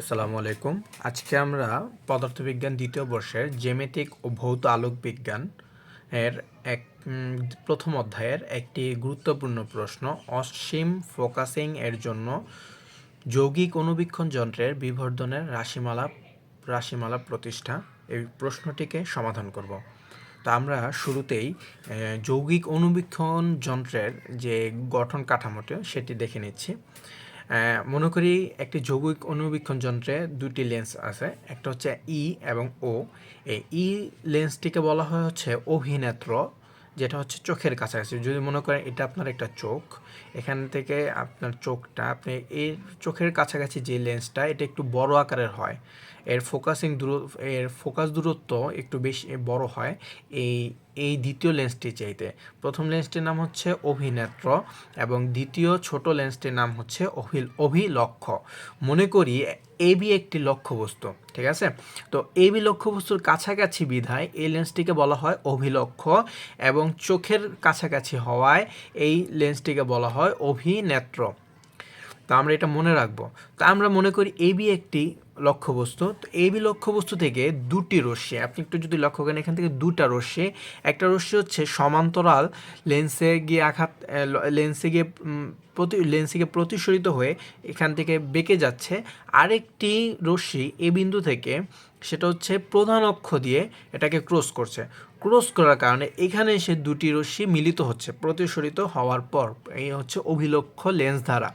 আসসালামু আলাইকুম। আজকে আমরা পদার্থবিজ্ঞান দ্বিতীয় বর্ষের জেমেটিক ও ভৌত আলোক বিজ্ঞান এর এক প্রথম অধ্যায়ের একটি গুরুত্বপূর্ণ প্রশ্ন, অসীম ফোকাসিং এর জন্য যৌগিক অনুবীক্ষণ যন্ত্রের বিবর্ধনের রাশিমালা রাশিমালা প্রতিষ্ঠা। এই প্রশ্নটিকে সমাধান করব। তা আমরা শুরুতেই যৌগিক অনুবীক্ষণ যন্ত্রের যে গঠন কাঠামোটি, সেটি দেখে নিচ্ছি। মনে করি একটি যৌগিক অনুবীক্ষণ যন্ত্রে দুটি লেন্স আছে, একটা হচ্ছে ই এবং ও। এই ই লেন্সটিকে বলা হয় হচ্ছে অভিনেত্র। যেটা হচ্ছে চোখের কাছাকাছি। যদি মনে করেন এটা আপনার একটা চোখ, এখান থেকে আপনার চোখটা, আপনি এই চোখের কাছাকাছি যে লেন্সটা এটা একটু বড় আকারের হয়। এর ফোকাসিং দূর, এর ফোকাস দূরত্ব একটু বেশি বড় হয় এই এই দ্বিতীয় লেন্সটি চাইতে। প্রথম লেন্সটির নাম হচ্ছে অভিনেত্র এবং দ্বিতীয় ছোট লেন্সটির নাম হচ্ছে অভি অভিলক্ষ্য মনে করি এবি একটি লক্ষ্যবস্তু, ঠিক আছে? তো এবি লক্ষ্যবস্তুর কাছাকাছি বিধায় এই লেন্সটিকে বলা হয় অভিলক্ষ্য এবং চোখের কাছাকাছি হওয়ায় এই লেন্সটিকে বলা হয় অভিনেত্র। তো আমরা এটা মনে রাখব। তো আমরা মনে করি এবি একটি লক্ষ্যবস্তু। তো এবি লক্ষ্যবস্তু থেকে দুটি রশ্মি, আপনি একটু যদি লক্ষ্য করেন, এখান থেকে দুটা রশ্মি। একটা রশ্মি হচ্ছে সমান্তরাল লেন্সে গিয়ে আঘাত লেন্সে গিয়ে প্রতি, লেন্সে গিয়ে প্রতিসরিত হয়ে এখান থেকে বেঁকে যাচ্ছে। আরেকটি রশ্মি এ বিন্দু থেকে, সেটা হচ্ছে প্রধান অক্ষ দিয়ে এটাকে ক্রস করছে। ক্রস করার কারণে এখানে এসে দুটি রশ্মি মিলিত হচ্ছে, প্রতিসরিত হওয়ার পর। এই হচ্ছে অভিলক্ষ লেন্স দ্বারা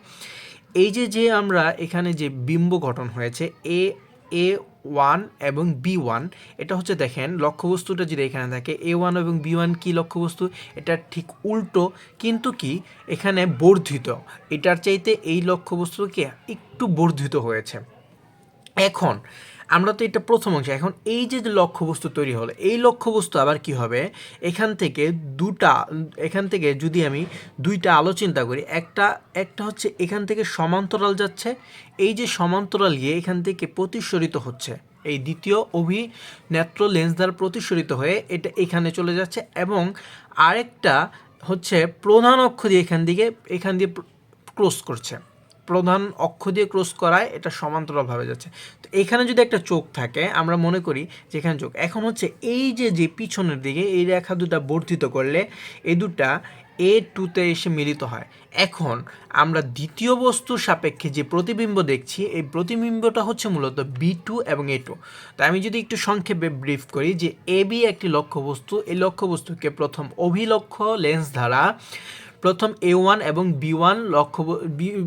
এই যে যে আমরা এখানে যে বিম্ব গঠন হয়েছে এ এ ওয়ান এবং বি ওয়ান এটা হচ্ছে দেখেন লক্ষ্যবস্তুটা যদি এখানে থাকে এ ওয়ান এবং বি ওয়ান কী লক্ষ্যবস্তু? এটা ঠিক উল্টো, কিন্তু কি এখানে বর্ধিত। এটার চাইতে এই লক্ষ্যবস্তুকে একটু বর্ধিত হয়েছে। এখন আমরা তো এটা প্রথম অংশ। এখন এই যে লক্ষ্যবস্তু তৈরি হলো, এই লক্ষ্যবস্তু আবার কি হবে? এখান থেকে দুটা, এখান থেকে যদি আমি দুইটা আলো চিন্তা করি, একটা একটা হচ্ছে এখান থেকে সমান্তরাল যাচ্ছে, এই যে সমান্তরাল গিয়ে এখান থেকে প্রতিসরিত হচ্ছে। এই দ্বিতীয় অভিনেত্র লেন্স দ্বারা প্রতিসরিত হয়ে এটা এখানে চলে যাচ্ছে এবং আরেকটা হচ্ছে প্রধান অক্ষ দিয়ে এখান দিকে, এখান দিয়ে ক্রস করছে। প্রধান অক্ষ দিয়ে ক্রস করায় এটা সমান্তরালভাবে যাচ্ছে। তো এখানে যদি একটা চোখ থাকে, আমরা মনে করি যে এখানে চোখ। এখন হচ্ছে এই যে যে পিছনের দিকে এই রেখা দুটা বর্ধিত করলে এই দুটা এ টুতে এসে মিলিত হয়। এখন আমরা দ্বিতীয় বস্তুর সাপেক্ষে যে প্রতিবিম্ব দেখছি, এই প্রতিবিম্বটা হচ্ছে মূলত বি টু এবং এ টু তাই আমি যদি একটু সংক্ষেপে ব্রিফ করি যে এ বি একটি লক্ষ্যবস্তু, এই লক্ষ্যবস্তুকে প্রথম অভিলক্ষ্য লেন্স দ্বারা প্রথম এ ওয়ান এবং বি ওয়ান লক্ষ্য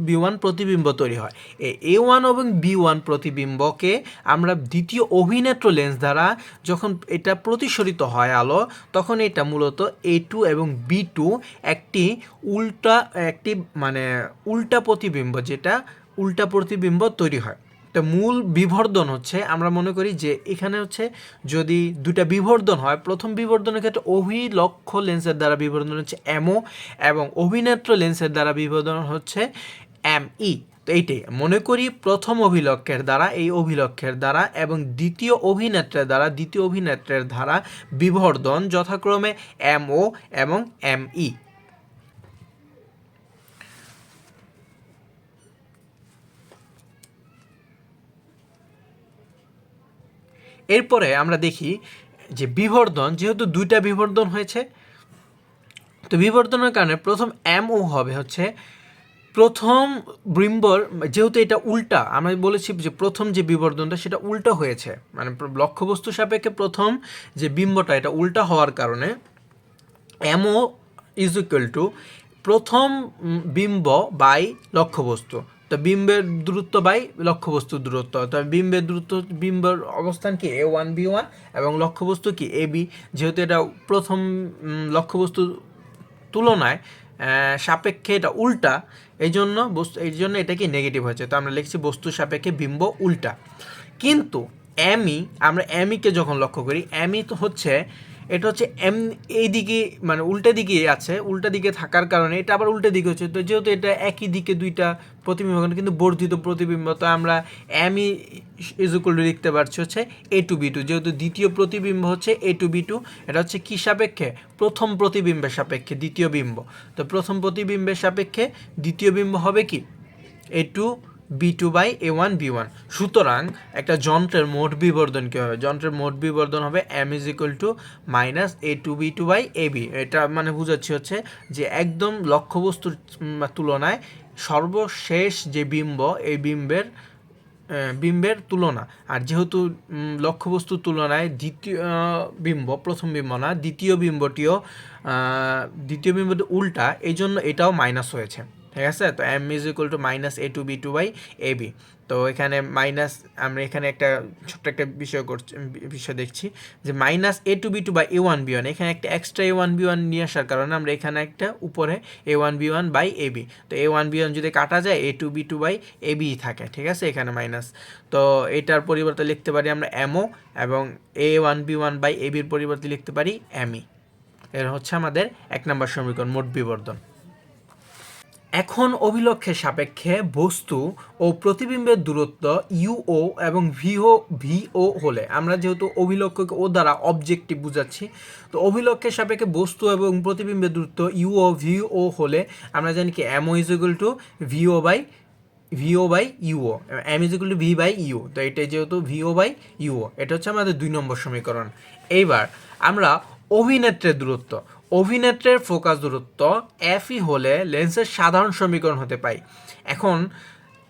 বি ওয়ান প্রতিবিম্ব তৈরি হয়। এই এ ওয়ান এবং বি ওয়ান প্রতিবিম্বকে আমরা দ্বিতীয় অভিনেত্র লেন্স দ্বারা যখন এটা প্রতিসরিত হয় আলো, তখন এটা মূলত এ টু এবং বি টু একটি উল্টা, একটি মানে উল্টা প্রতিবিম্ব যেটা উল্টা প্রতিবিম্ব তৈরি হয়। তো মূল বিবর্ধন হচ্ছে, আমরা মনে করি যে এখানে হচ্ছে যদি দুটা বিবর্ধন হয়, প্রথম বিবর্ধনের ক্ষেত্রে অভিলক্ষ লেন্সের দ্বারা বিবর্ধন হচ্ছে এমও এবং অভিনেত্র লেন্সের দ্বারা বিবর্ধন হচ্ছে এম ই তো এইটাই, মনে করি প্রথম অভিলক্ষের দ্বারা, এই অভিলক্ষের দ্বারা এবং দ্বিতীয় অভিনেত্রের দ্বারা, দ্বিতীয় অভিনেত্রের দ্বারা বিবর্ধন যথাক্রমে এম ও এবং এম ই এরপরে আমরা দেখি যে বিবর্ধন, যেহেতু দুইটা বিবর্ধন হয়েছে, তো বিবর্ধনের কারণে প্রথম এম ও হবে হচ্ছে প্রথম বৃম্বর, যেহেতু এটা উল্টা, আমরা বলেছি যে প্রথম যে বিবর্ধনটা সেটা উল্টা হয়েছে। মানে লক্ষ্যবস্তু সাপেক্ষে প্রথম যে বিম্বটা এটা উল্টা হওয়ার কারণে এমও ইজ ইকুয়াল টু প্রথম বিম্ব বাই লক্ষ্যবস্তু। তো বিম্বের দূরত্ব বাই লক্ষ্যবস্তুর দূরত্ব। তবে বিম্বের দূরত্ব, বিম্বের অবস্থান কি? এ ওয়ান বি ওয়ান এবং লক্ষ্যবস্তু কি? এ বি যেহেতু এটা প্রথম লক্ষ্যবস্তু তুলনায় সাপেক্ষে এটা উল্টা এই জন্য বস্তু এই জন্য এটা কি নেগেটিভ হয়েছে? তো আমরা লিখছি বস্তু সাপেক্ষে বিম্ব উল্টা। কিন্তু এমই আমরা এমিকে যখন লক্ষ্য করি এমই তো হচ্ছে এটা হচ্ছে এম, এই দিকে মানে উল্টা দিকে আছে, উল্টা দিকে থাকার কারণে, এটা আবার উল্টা দিকে হচ্ছে, তো যেহেতু এটা একই দিকে দুইটা প্রতিবিম্ব কিন্তু বর্ধিত প্রতিবিম্ব, তো আমরা এমই ইজুকুল লিখতে পারছি হচ্ছে এ টু বি টু যেহেতু দ্বিতীয় প্রতিবিম্ব হচ্ছে এ টু বি টু এটা হচ্ছে কী সাপেক্ষে? প্রথম প্রতিবিম্বের সাপেক্ষে, দ্বিতীয় বিম্ব, তো প্রথম প্রতিবিম্বের সাপেক্ষে দ্বিতীয় বিম্ব হবে কি? A two B two by A one B one সুতরাং একটা যন্ত্রের মোট বিবর্ধন কী হবে? যন্ত্রের মোট বিবর্ধন হবে M is equal to minus A two B two by A B এটা মানে বুঝাচ্ছি হচ্ছে যে একদম লক্ষ্যবস্তুর তুলনায় সর্বশেষ যে বিম্ব, এই বিম্বের বিম্বের তুলনা। আর যেহেতু লক্ষ্যবস্তুর তুলনায় দ্বিতীয় বিম্ব, প্রথম বিম্ব না, দ্বিতীয় বিম্বটিও দ্বিতীয় বিম্বটি উল্টা এই জন্য এটাও মাইনাস হয়েছে। ঠিক আছে? তো M is equal to minus A two B two by A B তো এখানে মাইনাস আমরা এখানে একটা ছোট্ট একটা বিষয় করছি বিষয় দেখছি যে minus A two B two by A one B one এখানে একটা extra A one B one নিয়ে আসার কারণে আমরা এখানে একটা উপরে A one B one by A B তো এ ওয়ান বি ওয়ান যদি কাটা যায় A two B two by A B থাকে, ঠিক আছে? এখানে মাইনাস তো এটার পরিবর্তে লিখতে পারি আমরা এমও এবং A one B one by A বির পরিবর্তে লিখতে পারি এমই এর হচ্ছে আমাদের এক নম্বর সমীকরণ, মোট বিবর্ধন। এখন অভিলক্ষের সাপেক্ষে বস্তু ও প্রতিবিম্বের দূরত্ব ইউও এবং ভিও ভিও হলে। আমরা যেহেতু অভিলক্ষকে ও দ্বারা অবজেক্টিভ বুঝাচ্ছি, তো অভিলক্ষের সাপেক্ষে বস্তু এবং প্রতিবিম্বের দূরত্ব ইউও ভিও হলে আমরা জানি কি M O is to V O by V O by U O M is to V by U তো এটা যেহেতু ভিও বাই ইউও এটা হচ্ছে আমাদের দুই নম্বর সমীকরণ। এইবার আমরা অভিনেত্রের দূরত্ব। অভিনেত্রের ফোকাস দূরত্ব এফই হলে লেন্সের সাধারণ সমীকরণ হতে পাই এখন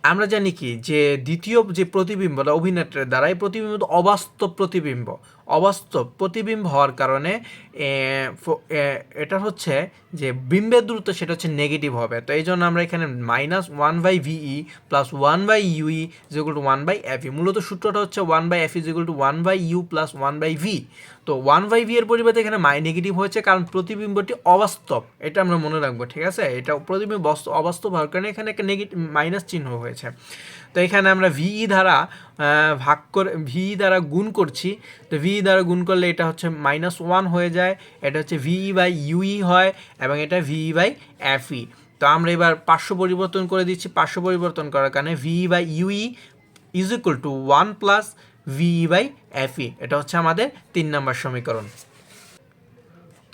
আমরা জানি কি? যে দ্বিতীয় যে প্রতিবিম্বটা অভিনেত্রের দ্বারা এই প্রতিবিম্ব অবাস্তব প্রতিবিম্ব। অবাস্তব প্রতিবিম্ব হওয়ার কারণে এটা হচ্ছে যে বিম্বের দূরত্ব সেটা হচ্ছে নেগেটিভ হবে। তো এই জন্য আমরা এখানে minus one by V E plus one by U E যেগুলো ওয়ান বাই এফ ই মূলত সূত্রটা হচ্ছে one by F equal to one by U plus one by V তো ওয়ান বাই ভি এর পরিবর্তে এখানে মাই নেগেটিভ হয়েছে কারণ প্রতিবিম্বটি অবাস্তব। এটা আমরা মনে রাখব, ঠিক আছে? এটা প্রতিবিম্ব অবাস্তব হওয়ার কারণে এখানে একটা নেগেটিভ মাইনাস চিহ্ন হয়েছে। তো এখানে আমরা ভিই দ্বারা ভাগ করে ভিই দ্বারা গুণ করছি। তো ভিই দ্বারা গুণ করলে এটা হচ্ছে মাইনাস ওয়ান হয়ে যায়, এটা হচ্ছে ভিই বাই ইউই হয়, এবং এটা ভিই বাই এফই তো আমরা এবার পার্শ্ব পরিবর্তন করে দিচ্ছি, পার্শ্ব পরিবর্তন করার কারণে V E by U E is equal to one plus V E by F E এটা হচ্ছে আমাদের তিন নম্বর সমীকরণ।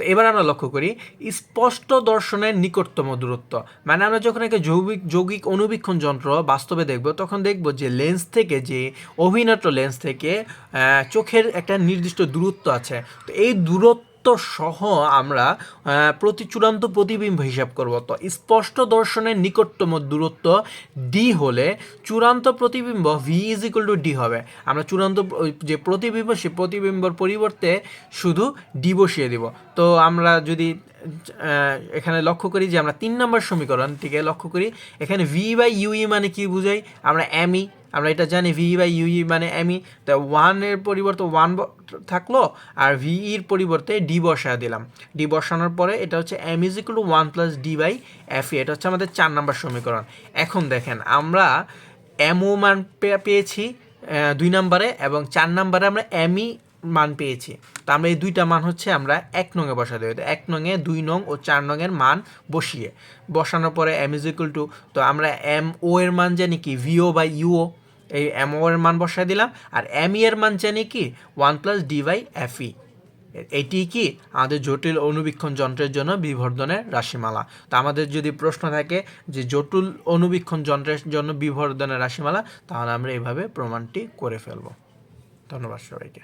তো এবার আমরা লক্ষ্য করি, স্পষ্ট দর্শনের নিকটতম দূরত্ব। মানে আমরা যখন একটা যৌবিক যৌগিক অনুবীক্ষণ যন্ত্র বাস্তবে দেখব, তখন দেখব যে লেন্স থেকে যে অভিনেত্র লেন্স থেকে চোখের একটা নির্দিষ্ট দূরত্ব আছে। তো এই দূরত্ব সহ আমরা প্রতি চূড়ান্ত প্রতিবিম্ব হিসাব করব। তো স্পষ্ট দর্শনের নিকটতম দূরত্ব ডি হলে চূড়ান্ত প্রতিবিম্ব V is equal to D হবে। আমরা চূড়ান্ত যে প্রতিবিম্ব, সে প্রতিবিম্বর পরিবর্তে শুধু ডি বসিয়ে দিব। তো আমরা যদি এখানে লক্ষ্য করি যে আমরা তিন নম্বর সমীকরণ থেকে লক্ষ্য করি, এখানে ভি বাই ইউই মানে কি বুঝাই? আমরা এমই আমরা এটা জানি ভি বাই ইউই মানে এমই তা ওয়ানের পরিবর্তে ওয়ান থাকল, আর ভিইর পরিবর্তে ডি বসা দিলাম। ডি বসানোর পরে এটা হচ্ছে M is equal to one plus D by F এটা হচ্ছে আমাদের চার নম্বর সমীকরণ। এখন দেখেন, আমরা এমও মান পে- পেয়েছি দুই নম্বরে, এবং চার নম্বরে আমরা এমই মান পেয়েছি। তো আমরা এই দুইটা মান হচ্ছে আমরা এক নঙে বসা হবে তো এক নঙে, দুই নং ও চার নঙের মান বসিয়ে। বসানোর পরে এম ইজ ইকুয়াল টু তো আমরা এম ও এর মান জানি কি? ভিও বাই ইউও এই এম এর মান বসায় দিলাম, আর এম এর মান জানি কি? One plus D by F E এটি কি? আমাদের জটিল অনুবীক্ষণ যন্ত্রের জন্য বিবর্ধনের রাশিমালা। তা আমাদের যদি প্রশ্ন থাকে যে জটিল অনুবীক্ষণ যন্ত্রের জন্য বিবর্ধনের রাশিমালা, তাহলে আমরা এইভাবে প্রমাণটি করে ফেলব। ধন্যবাদ সবাইকে।